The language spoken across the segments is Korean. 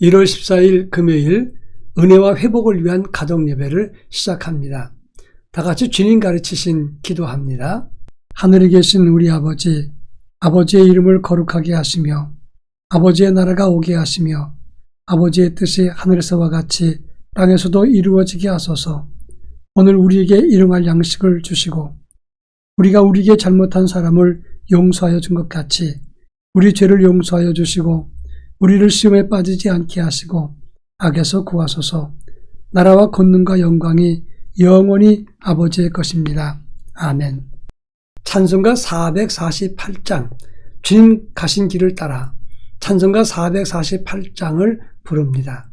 1월 14일 금요일 은혜와 회복을 위한 가정 예배를 시작합니다. 다 같이 주님 가르치신 기도합니다. 하늘에 계신 우리 아버지, 아버지의 이름을 거룩하게 하시며 아버지의 나라가 오게 하시며 아버지의 뜻이 하늘에서와 같이 땅에서도 이루어지게 하소서. 오늘 우리에게 일용할 양식을 주시고 우리가 우리에게 잘못한 사람을 용서하여 준 것 같이 우리 죄를 용서하여 주시고 우리를 시험에 빠지지 않게 하시고 악에서 구하소서. 나라와 권능과 영광이 영원히 아버지의 것입니다. 아멘. 찬송가 448장 주님 가신 길을 따라 찬송가 448장을 부릅니다.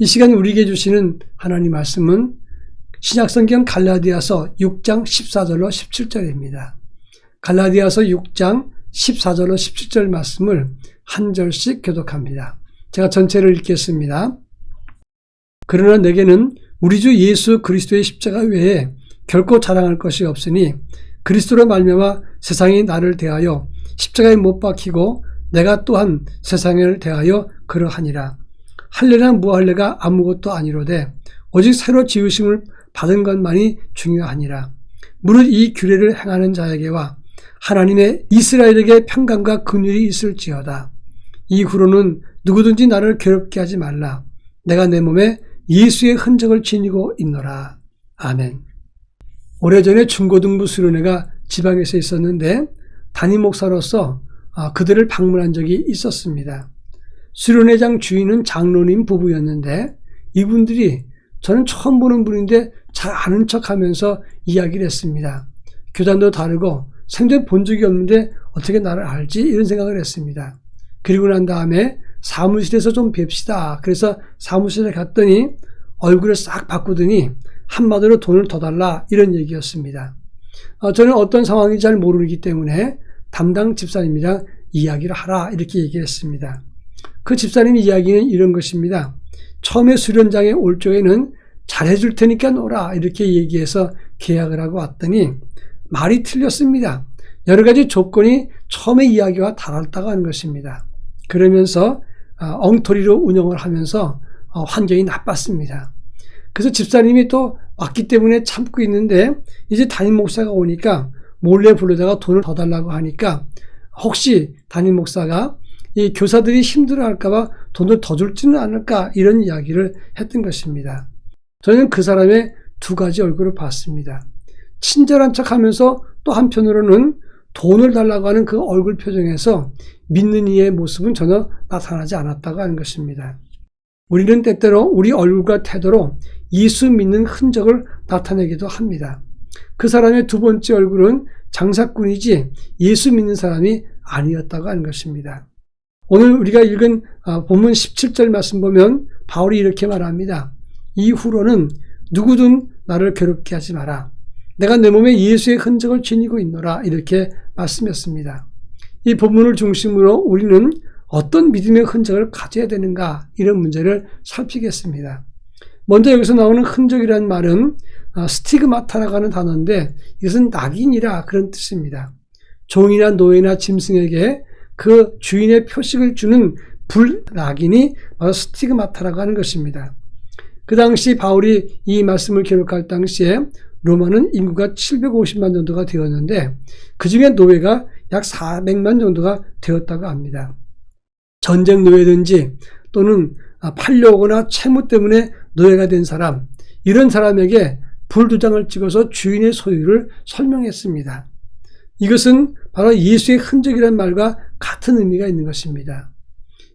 이 시간 우리에게 주시는 하나님 말씀은 신약성경 갈라디아서 6장 14절로 17절입니다. 갈라디아서 6장 14절로 17절 말씀을 한 절씩 교독합니다. 제가 전체를 읽겠습니다. 그러나 내게는 우리 주 예수 그리스도의 십자가 외에 결코 자랑할 것이 없으니 그리스도로 말미암아 세상이 나를 대하여 십자가에 못 박히고 내가 또한 세상을 대하여 그러하니라. 할례나 무할례가 아무것도 아니로되 오직 새로 지으심을 받은 것만이 중요하니라. 무릇 이 규례를 행하는 자에게와 하나님의 이스라엘에게 평강과 긍휼이 있을지어다. 이후로는 누구든지 나를 괴롭게 하지 말라. 내가 내 몸에 예수의 흔적을 지니고 있노라. 아멘. 오래전에 중고등부 수련회가 지방에서 있었는데 담임 목사로서 아, 그들을 방문한 적이 있었습니다. 수련회장 주인은 장로님 부부였는데 이분들이 저는 처음 보는 분인데 잘 아는 척 하면서 이야기를 했습니다. 교단도 다르고 생전 본 적이 없는데 어떻게 나를 알지? 이런 생각을 했습니다. 그리고 난 다음에 사무실에서 좀 뵙시다. 그래서 사무실에 갔더니 얼굴을 싹 바꾸더니 한마디로 돈을 더 달라 이런 얘기였습니다. 어, 저는 어떤 상황인지 잘 모르기 때문에 담당 집사님이랑 이야기를 하라 이렇게 얘기했습니다. 그 집사님 이야기는 이런 것입니다. 처음에 수련장에 올 적에는 잘해줄 테니까 놀아 이렇게 얘기해서 계약을 하고 왔더니 말이 틀렸습니다. 여러 가지 조건이 처음에 이야기와 달랐다고 하는 것입니다. 그러면서 어, 엉터리로 운영을 하면서 어, 환경이 나빴습니다. 그래서 집사님이 또 왔기 때문에 참고 있는데 이제 담임 목사가 오니까 몰래 불러다가 돈을 더 달라고 하니까 혹시 담임 목사가 이 교사들이 힘들어할까봐 돈을 더 줄지는 않을까 이런 이야기를 했던 것입니다. 저는 그 사람의 두 가지 얼굴을 봤습니다. 친절한 척 하면서 또 한편으로는 돈을 달라고 하는 그 얼굴 표정에서 믿는 이의 모습은 전혀 나타나지 않았다고 하는 것입니다. 우리는 때때로 우리 얼굴과 태도로 예수 믿는 흔적을 나타내기도 합니다. 그 사람의 두 번째 얼굴은 장사꾼이지 예수 믿는 사람이 아니었다고 하는 것입니다. 오늘 우리가 읽은 아, 본문 17절 말씀 보면 바울이 이렇게 말합니다. 이후로는 누구든 나를 괴롭게 하지 마라. 내가 내 몸에 예수의 흔적을 지니고 있노라 이렇게 말씀했습니다. 이 본문을 중심으로 우리는 어떤 믿음의 흔적을 가져야 되는가 이런 문제를 살피겠습니다. 먼저 여기서 나오는 흔적이라는 말은 아, 스티그마타라고 하는 단어인데 이것은 낙인이라 그런 뜻입니다. 종이나 노예나 짐승에게 그 주인의 표식을 주는 불낙인이 바로 스티그마타라고 하는 것입니다. 그 당시 바울이 이 말씀을 기록할 당시에 로마는 인구가 750만 정도가 되었는데 그 중에 노예가 약 400만 정도가 되었다고 합니다. 전쟁 노예든지 또는 아, 팔려오거나 채무 때문에 노예가 된 사람 이런 사람에게 불도장을 찍어서 주인의 소유를 설명했습니다. 이것은 바로 예수의 흔적이라는 말과 같은 의미가 있는 것입니다.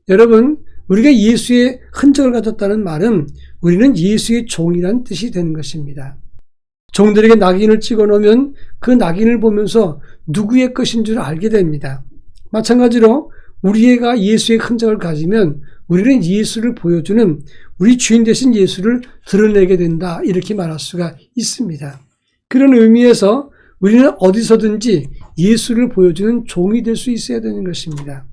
여러분, 우리가 예수의 흔적을 가졌다는 말은 우리는 예수의 종이란 뜻이 되는 것입니다. 종들에게 낙인을 찍어 놓으면 그 낙인을 보면서 누구의 것인 줄 알게 됩니다. 마찬가지로 우리가 예수의 흔적을 가지면 우리는 예수를 보여주는 우리 주인 되신 예수를 드러내게 된다. 이렇게 말할 수가 있습니다. 그런 의미에서 우리는 어디서든지 예수를 보여주는 종이 될 수 있어야 되는 것입니다.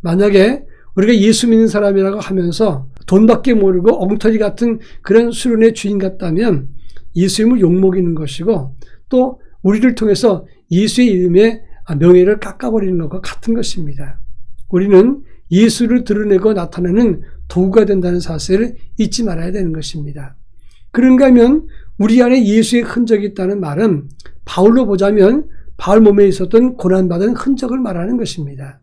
만약에 우리가 예수 믿는 사람이라고 하면서 돈밖에 모르고 엉터리 같은 그런 수련의 주인 같다면 예수님을 욕먹이는 것이고 또 우리를 통해서 예수의 이름에 명예를 깎아버리는 것과 같은 것입니다. 우리는 예수를 드러내고 나타내는 도구가 된다는 사실을 잊지 말아야 되는 것입니다. 그런가 하면 우리 안에 예수의 흔적이 있다는 말은 바울로 보자면 바울 몸에 있었던 고난받은 흔적을 말하는 것입니다.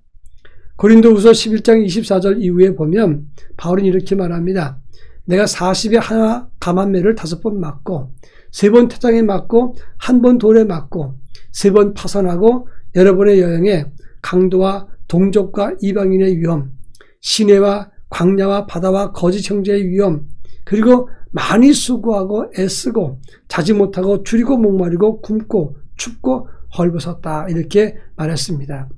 고린도후서 11장 24절 이후에 보면 바울은 이렇게 말합니다. 내가 40에 하나 감한매를 다섯 번 맞고 세 번 태장에 맞고 한 번 돌에 맞고 세 번 파선하고 여러 번의 여행에 강도와 동족과 이방인의 위험, 시내와 광야와 바다와 거짓 형제의 위험, 그리고 많이 수고하고 애쓰고 자지 못하고 줄이고 목마르고 굶고 춥고 헐벗었다 이렇게 말했습니다.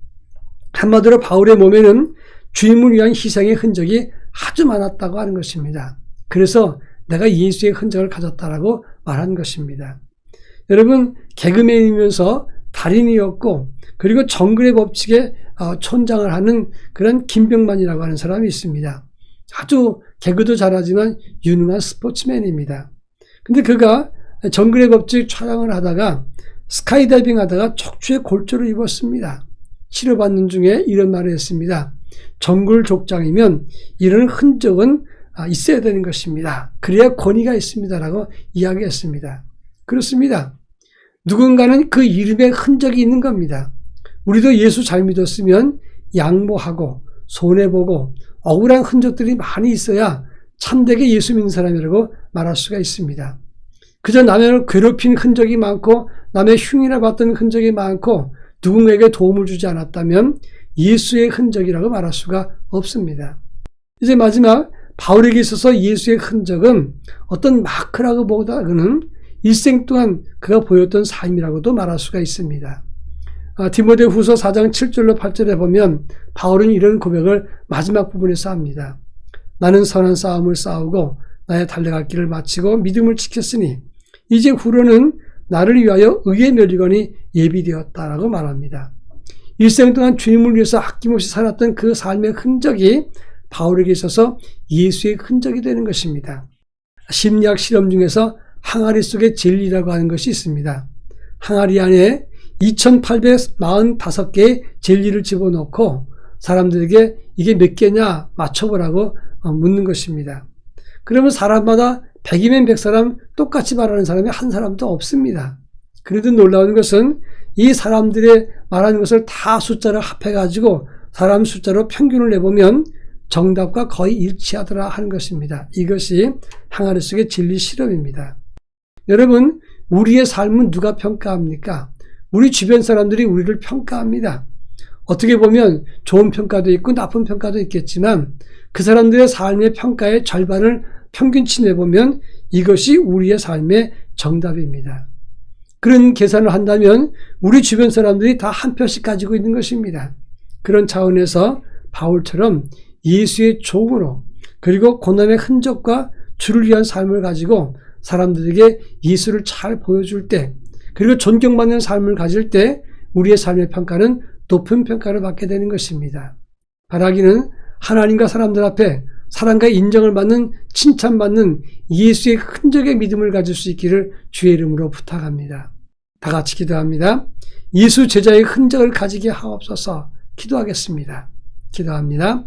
한마디로 바울의 몸에는 주임을 위한 희생의 흔적이 아주 많았다고 하는 것입니다. 그래서 내가 예수의 흔적을 가졌다라고 말한 것입니다. 여러분 개그맨이면서 달인이었고 그리고 정글의 법칙에 어, 촌장을 하는 그런 김병만이라고 하는 사람이 있습니다. 아주 개그도 잘하지만 유능한 스포츠맨입니다. 근데 그가 정글의 법칙 촬영을 하다가 스카이다이빙 하다가 척추에 골절을 입었습니다. 치료받는 중에 이런 말을 했습니다. 정글 족장이면 이런 흔적은 아, 있어야 되는 것입니다. 그래야 권위가 있습니다라고 이야기했습니다. 그렇습니다. 누군가는 그 이름에 흔적이 있는 겁니다. 우리도 예수 잘 믿었으면 양보하고 손해보고 억울한 흔적들이 많이 있어야 참되게 예수 믿는 사람이라고 말할 수가 있습니다. 그저 남을 괴롭힌 흔적이 많고 남의 흉이나 봤던 흔적이 많고 누군가에게 도움을 주지 않았다면 예수의 흔적이라고 말할 수가 없습니다. 이제 마지막 바울에게 있어서 예수의 흔적은 어떤 마크라고 보다는 일생 동안 그가 보였던 삶이라고도 말할 수가 있습니다. 아, 디모데 후서 4장 7절로 8절에 보면 바울은 이런 고백을 마지막 부분에서 합니다. 나는 선한 싸움을 싸우고 나의 달려갈 길을 마치고 믿음을 지켰으니 이제 후로는 나를 위하여 의의 멸리건이 예비되었다라고 말합니다. 일생 동안 주님을 위해서 아낌없이 살았던 그 삶의 흔적이 바울에게 있어서 예수의 흔적이 되는 것입니다. 심리학 실험 중에서 항아리 속에 진리라고 하는 것이 있습니다. 항아리 안에 2845개의 젤리를 집어넣고 사람들에게 이게 몇 개냐 맞춰보라고 어, 묻는 것입니다. 그러면 사람마다 100이면 100사람 똑같이 말하는 사람이 한 사람도 없습니다. 그래도 놀라운 것은 이 사람들의 말하는 것을 다 숫자를 합해가지고 사람 숫자로 평균을 내보면 정답과 거의 일치하더라 하는 것입니다. 이것이 항아리 속의 진리 실험입니다. 여러분, 우리의 삶은 누가 평가합니까? 우리 주변 사람들이 우리를 평가합니다. 어떻게 보면 좋은 평가도 있고 나쁜 평가도 있겠지만 그 사람들의 삶의 평가의 절반을 평균치 내보면 이것이 우리의 삶의 정답입니다. 그런 계산을 한다면 우리 주변 사람들이 다 한 표씩 가지고 있는 것입니다. 그런 차원에서 바울처럼 예수의 종으로 그리고 고난의 흔적과 주를 위한 삶을 가지고 사람들에게 예수를 잘 보여줄 때 그리고 존경받는 삶을 가질 때 우리의 삶의 평가는 높은 평가를 받게 되는 것입니다. 바라기는 하나님과 사람들 앞에 사랑과 인정을 받는 칭찬받는 예수의 흔적의 믿음을 가질 수 있기를 주의 이름으로 부탁합니다. 다 같이 기도합니다. 예수 제자의 흔적을 가지게 하옵소서 기도하겠습니다. 기도합니다.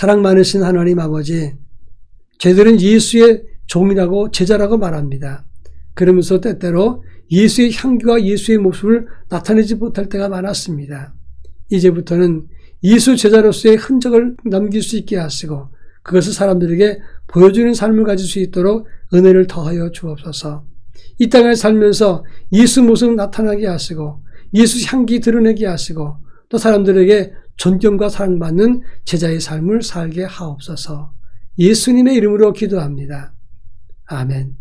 사랑 많으신 하나님 아버지, 저희들은 예수의 종이라고 제자라고 말합니다. 그러면서 때때로 예수의 향기와 예수의 모습을 나타내지 못할 때가 많았습니다. 이제부터는 예수 제자로서의 흔적을 남길 수 있게 하시고 그것을 사람들에게 보여주는 삶을 가질 수 있도록 은혜를 더하여 주옵소서. 이 땅을 살면서 예수 모습 나타나게 하시고 예수 향기 드러내게 하시고 또 사람들에게 존경과 사랑받는 제자의 삶을 살게 하옵소서. 예수님의 이름으로 기도합니다. 아멘.